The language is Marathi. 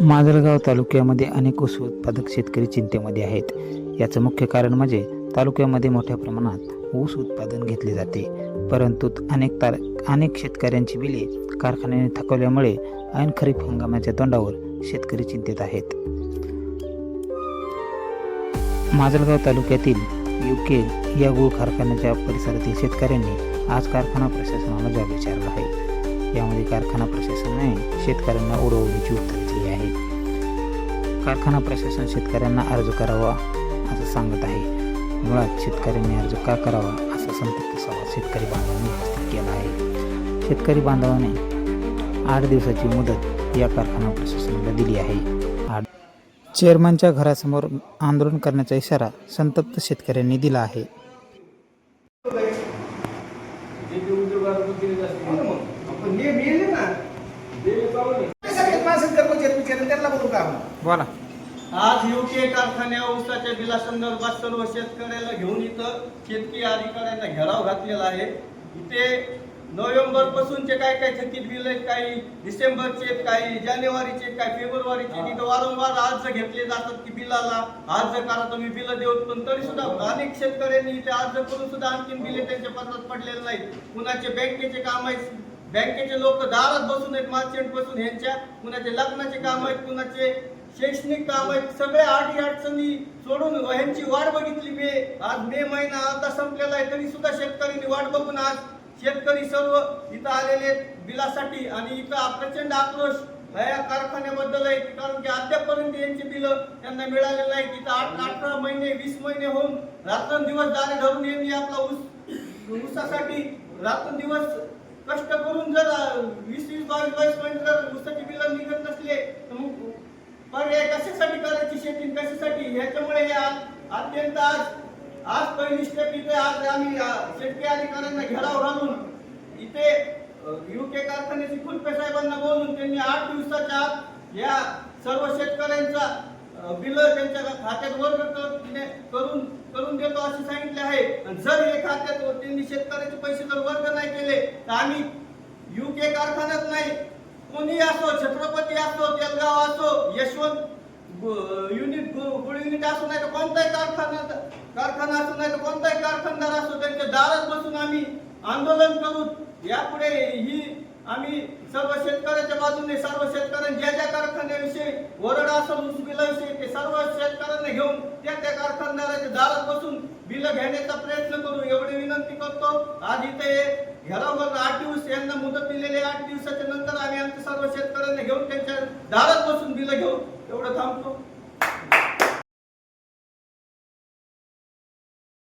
माजलगाव तालुक्यामध्ये अनेक ऊस उत्पादक शेतकरी चिंतेमध्ये आहेत. याचं मुख्य कारण म्हणजे तालुक्यामध्ये मोठ्या प्रमाणात ऊस उत्पादन घेतले जाते. परंतु अनेक तार अनेक शेतकऱ्यांची बिले कारखान्याने थकवल्यामुळे ऐन खरीप हंगामाच्या तोंडावर शेतकरी चिंतेत आहेत. माजलगाव तालुक्यातील युके या गूळ कारखान्याच्या परिसरातील शेतकऱ्यांनी आज कारखाना प्रशासनाला जाब विचारला आहे. यामध्ये कारखाना प्रशासनाने शेतकऱ्यांना उडवण्याची उत्तर दिली आहे. कारखाना प्रशासन शेतकऱ्यांना अर्ज करावा असं सांगत आहे. मुळात शेतकऱ्यांनी अर्ज का करावा असा संतप्त सवाल शेतकरी बांधवांनी उपस्थित केला आहे. शेतकरी बांधवाने आठ दिवसाची मुदत या कारखाना प्रशासनाला दिली आहे. आठ चेअरमनच्या घरासमोर आंदोलन करण्याचा इशारा संतप्त शेतकऱ्यांनी दिला आहे पण हे मिळले ना ते सगळे माणसं त्यांना बोलू का आपण? बोला आज युके कारखान्या ऊसाच्या बिलासंदर्भात सर्व शेतकऱ्याला घेऊन इथं शेतकरी अधिकाऱ्यांना घेराव घातलेला आहे इथे नोव्हेंबर पासूनचे काय काय थकीत बिल आहेत काही डिसेंबरचे आहेत, काही जानेवारीचे काही फेब्रुवारीचे. इथं वारंवार अर्ज घेतले जातात की बिलाला अर्ज करा तुम्ही बिल देऊ पण तरी सुद्धा अनेक शेतकऱ्यांनी इथे अर्ज करून सुद्धा आणखीन बिले त्यांच्या पत्रात पडलेले नाहीत कुणाचे बँकेचे काम आहेत बँकेचे लोक दारात बसून आहेत मार्चेंट बसून ह्यांच्या कुणाचे लग्नाचे काम आहेत कुणाचे शैक्षणिक काम आहेत सगळे अडी अडचणी सोडून ह्यांची वाट बघितली मे. आज मे महिना आता संपलेला आहे तरी सुद्धा शेतकऱ्यांनी वाट बघून आज शेतकरी सर्व इथं आलेले आहेत बिलासाठी. आणि इथं प्रचंड आक्रोश या कारखान्याबद्दल आहे कारण की अद्यापर्यंत यांची बिलं त्यांना मिळालेलं नाही तिथं आठ अठरा महिने वीस महिने होऊन रात्रंदिवस दारे धरून यांनी आपला ऊस ऊसासाठी रात्रंदिवस कष्ट करून जर अं, वीस वीस बावीस बावीस महिने जर ऊसाची बिलं निघत नसले तर मग पण हे कशासाठी करायची शेती कशासाठी? ह्याच्यामुळे हे अत्यंत आज आज पहिली स्टेप इथे आज आम्ही शेतकरी अधिकाऱ्यांना घेराव घालून इथे युके कारखान्याची कुलपे साहेबांना बोलून त्यांनी आठ दिवसाच्या आत या सर्व शेतकऱ्यांचा बिल त्यांच्या खात्यात वर्ग करून करून देतो असे सांगितले आहे. आणि जर हे खात्यात त्यांनी शेतकऱ्याचे पैसे जर वर्ग नाही केले तर आम्ही युके कारखान्यात नाही कोणी असो छत्रपती असो तेलगाव असो यशवंत युनिट गु- गुळ युनिट असो नाही तर कोणताही कारखाना कारखाना असो नाही तर कोणताही कारखानदार असो त्यांच्या दारात बसून आम्ही आंदोलन करू. यापुढे ही आम्ही सर्व शेतकऱ्याच्या बाजूने सर्व शेतकऱ्यांनी ज्या ज्या कारखान्याविषयी ओरडा असो ऊस ते सर्व शेतकऱ्यांना घेऊन दारात बसून बिल घेण्याचा प्रयत्न करू एवढी विनंती करतो. आज इथे घरावर आठ दिवस यांना मुदत दिलेली आठ दिवसाच्या नंतर आम्ही आमच्या सर्व शेतकऱ्यांना घेऊन त्यांच्या दारात बसून बिल घेऊ. एवढं थांबतो.